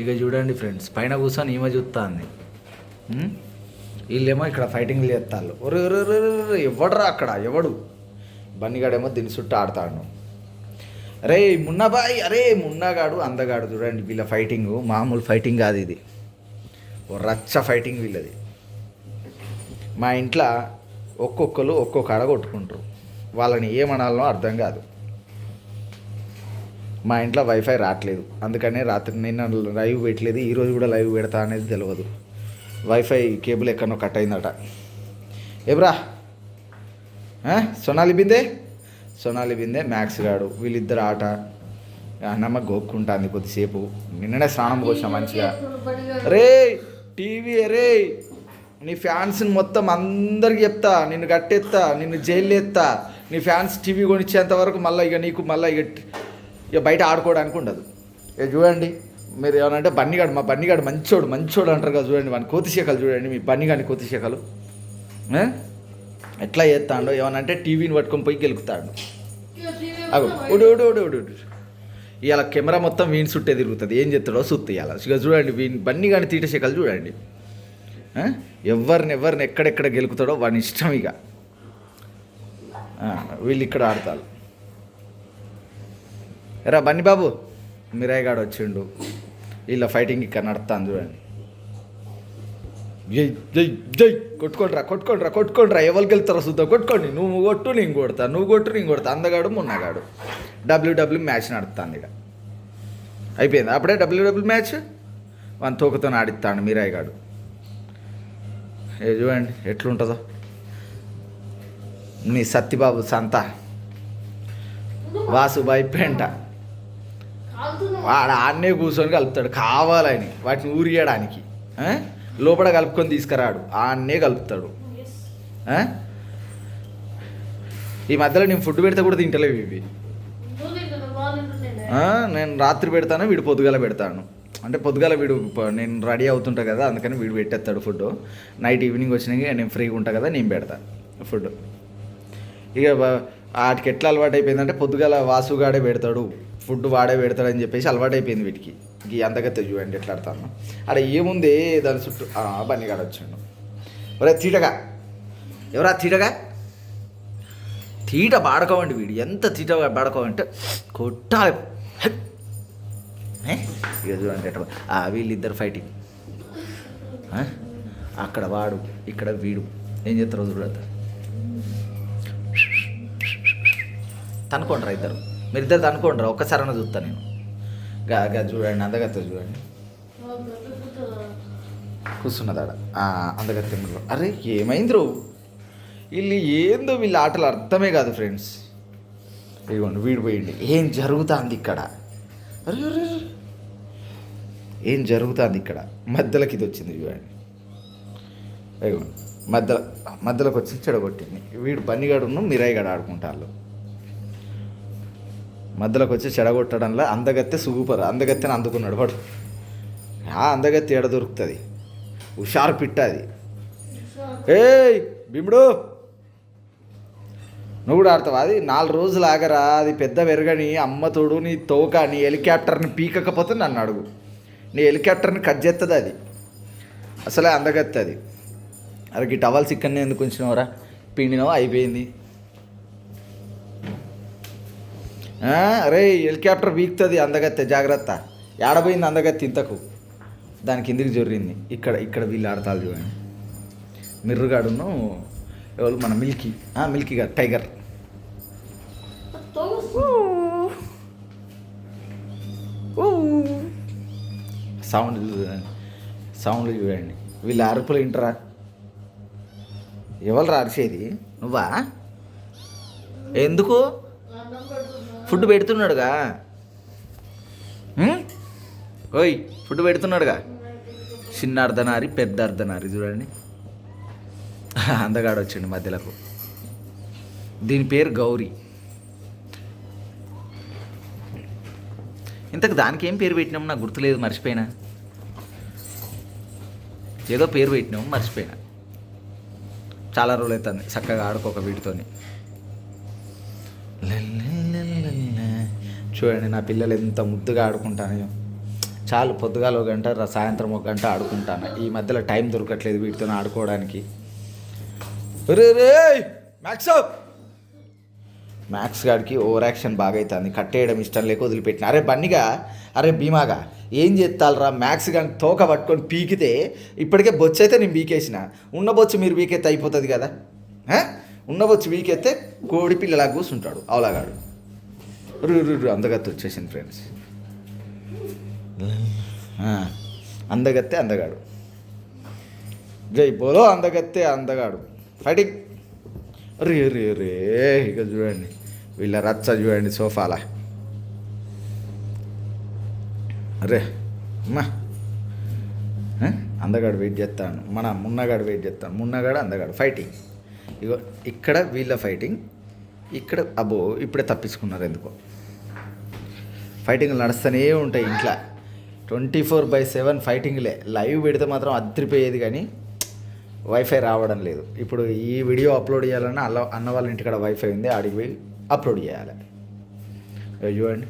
ఇక చూడండి ఫ్రెండ్స్ పైన కూర్చొని ఈమె చూస్తుంది వీళ్ళేమో ఇక్కడ ఫైటింగ్ చేస్తారు ఒరే ఒరే ఒరే అక్కడ? ఎవడు? బన్నిగాడేమో దీని చుట్టూ ఆడతాడు. అరే మున్నాబాయ్ అరే మున్నాగాడు అందగాడు చూడండి వీళ్ళ ఫైటింగ్ మామూలు ఫైటింగ్ కాదు ఇది. ఓ రచ్చ ఫైటింగ్ వీళ్ళది. మా ఇంట్లో ఒక్కొక్కరు ఒక్కొక్క ఆడ కొట్టుకుంటారు వాళ్ళని ఏమనాలనో అర్థం కాదు. మా ఇంట్లో వైఫై రావట్లేదు. అందుకనే రాత్రి నిన్న లైవ్ పెట్టలేదు ఈరోజు కూడా లైవ్ పెడతా అనేది తెలియదు వైఫై కేబుల్ ఎక్కడో కట్ అయిందట. ఆ? సొనాలి బిందే? సొనాలి బిందే మ్యాక్స్ గాడు వీళ్ళిద్దరు ఆట. అన్నమ్మ గోక్కుంటుంది కొద్దిసేపు. నిన్ననే స్నానం పోసిన మంచిగా. రే టీవీ రే? నీ ఫ్యాన్స్ని మొత్తం అందరికి చెప్తా. నిన్ను కట్టెత్తా నిన్ను జైలు ఎత్తా. నీ ఫ్యాన్స్ టీవీ కొనిచ్చేంత వరకు మళ్ళీ ఇక నీకు మళ్ళీ ఇక ఇక బయట ఆడుకోవడానికి ఉండదు. ఇక చూడండి మీరు ఏమనంటే బన్నిగాడు మా బన్నిగాడు మంచోడు మంచోడు అంటారు కదా చూడండి మన కోతిశేఖలు చూడండి మీ బన్నిగాని కోతిశేఖలు ఆ? ఎట్లా చేస్తాడో ఏమనంటే టీవీని పట్టుకొని పోయి గెలుకుతాడు. అగో ఉడు ఉడు ఉడు ఉడు ఇవాళ కెమెరా మొత్తం వీని చుట్టే తిరుగుతుంది. ఏం చెప్తాడో సుత్తి ఇవాళ. ఇక చూడండి వీని బన్నీ కానీ తీటశేఖలు చూడండి. ఎవరిని ఎవరిని ఎక్కడెక్కడ గెలుకుతాడో వాని ఇష్టం ఇక. వీళ్ళు ఇక్కడ ఆడతారు. ఎరా బన్నీ బాబు. మిరాయిగాడు వచ్చిండు. వీళ్ళ ఫైటింగ్ ఇక్కడ నడుస్తాను చూడండి. జై జై జై. కొట్టుకోండిరా కొట్టుకోండిరా కొట్టుకోండిరా. ఎవరికి వెళ్తారో చూద్దాం. కొట్టుకోండి. నువ్వు కొట్టు నేను కొడతా. నువ్వు కొట్టు నేను కొడతా. అందగాడు మున్నగాడు. డబ్ల్యూడబ్ల్యూ మ్యాచ్ నడుస్తుంది ఇక. అయిపోయింది? అప్పుడే డబ్ల్యూడబ్ల్యూ మ్యాచ్? వన్ తోకతో ఆడిస్తాడు మీరాయ్ గాడు ఏ చూడండి ఎట్లుంటుందో. మీ సత్తిబాబు సంత. వాసుబాయి పెంట. వాడు ఆడనే కూర్చొని కలుపుతాడు. కావాలని వాటిని ఊరియడానికి? లోపల కలుపుకొని తీసుకురాడు. ఆడనే కలుపుతాడు? ఈ మధ్యలో నేను ఫుడ్ పెడితే కూడా తింటలేవు ఇవి. నేను రాత్రి పెడతాను వీడు పొద్దుగాల పెడతాను. అంటే పొద్దుగాల వీడు నేను రెడీ అవుతుంటా కదా అందుకని వీడు పెట్టేస్తాడు ఫుడ్ నైట్ ఈవినింగ్ వచ్చినాక నేను ఫ్రీగా ఉంటా కదా నేను పెడతా ఫుడ్ ఇక వాటికి ఎట్లా అలవాటు అయిపోయిందంటే పొద్దుగాల వాసుగాడే పెడతాడు. ఫుడ్ వాడే పెడతాడని చెప్పేసి అలవాటు అయిపోయింది వీటికి. గీ అంతగా చూడండి ఎట్లా ఆడతాను. అక్కడ ఏముంది దాని చుట్టూ? ఆ, బన్నీగాడు వచ్చాడు. ఒరే తీటగా. ఎవరా తీటగా? తీట బాడకోవండి వీడు. ఎంత తీట బాడకోవంటే కొట్టాలి. ఏ? ఇక చూడండి ఎట్లా వీళ్ళిద్దరు ఫైటింగ్. అక్కడ వాడు ఇక్కడ వీడు. ఏం చేస్తారో చూడద్దు తనుకోండిరా ఇద్దరు. మీరు ఇద్దరు తనుకోండిరా ఒక్కసారైనా చూస్తా నేను. గా గా చూడండి అందగత్త చూడండి. కూర్చున్నదాడ అందగత్త అరే ఏమైంది రో? వీళ్ళు ఏందో వీళ్ళ ఆటలు అర్థమే కాదు ఫ్రెండ్స్. ఇదిగోండి వీడు పోయింది ఏం జరుగుతుంది ఇక్కడ? అరే అరే అరే. ఏం జరుగుతుంది ఇక్కడ? మధ్యలోకి ఇది వచ్చింది చూడండి. ఇదిగోండి మధ్యలో మధ్యలోకి వచ్చి చెడగొట్టింది. వీడు బన్నిగాడును మిరాయిగాడు ఆడుకుంటారు మధ్యలోకి వచ్చి చెడగొట్టడంలో అందగత్తె సూపర్ అందగత్తెని అందుకున్నాడు. వాడు ఆ అందగత్తె ఎడ దొరుకుతుంది? హుషారు పిట్ట అది ఏయ్ భీముడు! నువ్వు కూడా ఆడతావా? అది నాలుగు రోజులు ఆగరా అది పెద్ద వెరగని అమ్మ తోడు నీ తోక నీ హెలికాప్టర్ని పీకకపోతే నన్ను అడుగు. నీ హెలికాప్టర్ని కట్ చేస్తుంది అది. అసలే అందగత్తది. అది టవల్స్ ఇక్కడనే ఎందుకు ఉంచినవరా? పిండినవా? అయిపోయింది ఆ, అరే హెలికాప్టర్ వీక్తుంది అందగత్తె జాగ్రత్త. ఏడబోయింది అందగత్తె ఇంతకు. దాని కిందికి జొర్రింది? ఇక్కడ ఇక్కడ వీళ్ళు ఆడతారు చూడండి. మిర్రుగాడును ఎవరు? మన మిల్కీ. మిల్కీ గారు టైగర్. సౌండ్ చూడండి. సౌండ్ చూడండి. వీళ్ళు అరుపులు వింటరా? ఎవరు అరిసేది నువ్వా? ఎందుకు? ఫుడ్ పెడుతున్నాడుగా. ఓయ్ ఫుడ్ పెడుతున్నాడుగా. చిన్న అర్ధనారి పెద్ద అర్ధనారి చూడండి. అందగాడు వచ్చిండు మధ్యలకు. దీని పేరు గౌరీ. ఇంతకు దానికి ఏం పేరు పెట్టినాం నాకు గుర్తులేదు మర్చిపోయినా. ఏదో పేరు పెట్టినాం మర్చిపోయినా. చాలా రోజులు అవుతుంది చక్కగా ఆడుకోక వీటితోని చూడండి నా పిల్లలు ఎంత ముద్దుగా ఆడుకుంటానో చాలు పొద్దుగాల ఒక గంట రా- సాయంత్రం ఒక గంట ఆడుకుంటాను. ఈ మధ్యలో టైం దొరకట్లేదు వీటితో ఆడుకోవడానికి. మ్యాక్స్ మ్యాక్స్ గాడికి ఓవర్ యాక్షన్ బాగా అవుతుంది కట్టేయడం ఇష్టం లేక వదిలిపెట్టిన. అరే బన్నిగా అరే భీమాగా ఏం చేస్తారా మ్యాక్స్ కానీ తోక పట్టుకొని పీకితే ఇప్పటికే బొచ్చు అయితే నేను పీకేసిన. ఉన్న బొచ్చు మీరు పీకెత్తే అయిపోతుంది కదా. ఆ? వీకెత్తే కోడి పిల్లలా కూర్చుంటాడు. అవలాగాడు. రు రు వచ్చేసింది ఫ్రెండ్స్. అందగత్తే అందగాడు. జై బోలో అందగత్తే అందగాడు. ఫైటింగ్ రే రే రే ఇక చూడండి. వీళ్ళ రచ్చ చూడండి సోఫాలా. అరే అమ్మా. అందగాడు వెయిట్ చేస్తాను. మన మున్నగాడు వెయిట్ చేస్తాను. మున్నగాడు అందగాడు. ఫైటింగ్ ఇగో ఇక్కడ వీళ్ళ ఫైటింగ్ ఇక్కడ అబ్బో ఇప్పుడే తప్పించుకున్నారు ఎందుకో. ఫైటింగ్లు నడుస్తూనే ఉంటాయి ఇంట్లో. ట్వంటీ ఫోర్ బై సెవెన్ ఫైటింగ్లే లైవ్ పెడితే మాత్రం అదిరిపోయేది కానీ వైఫై రావడం లేదు. ఇప్పుడు ఈ వీడియో అప్లోడ్ చేయాలన్నా అల్ల అన్న వాళ్ళ ఇంటికాడ వైఫై ఉంది ఆడికి పోయి అప్లోడ్ చేయాలి. చూడండి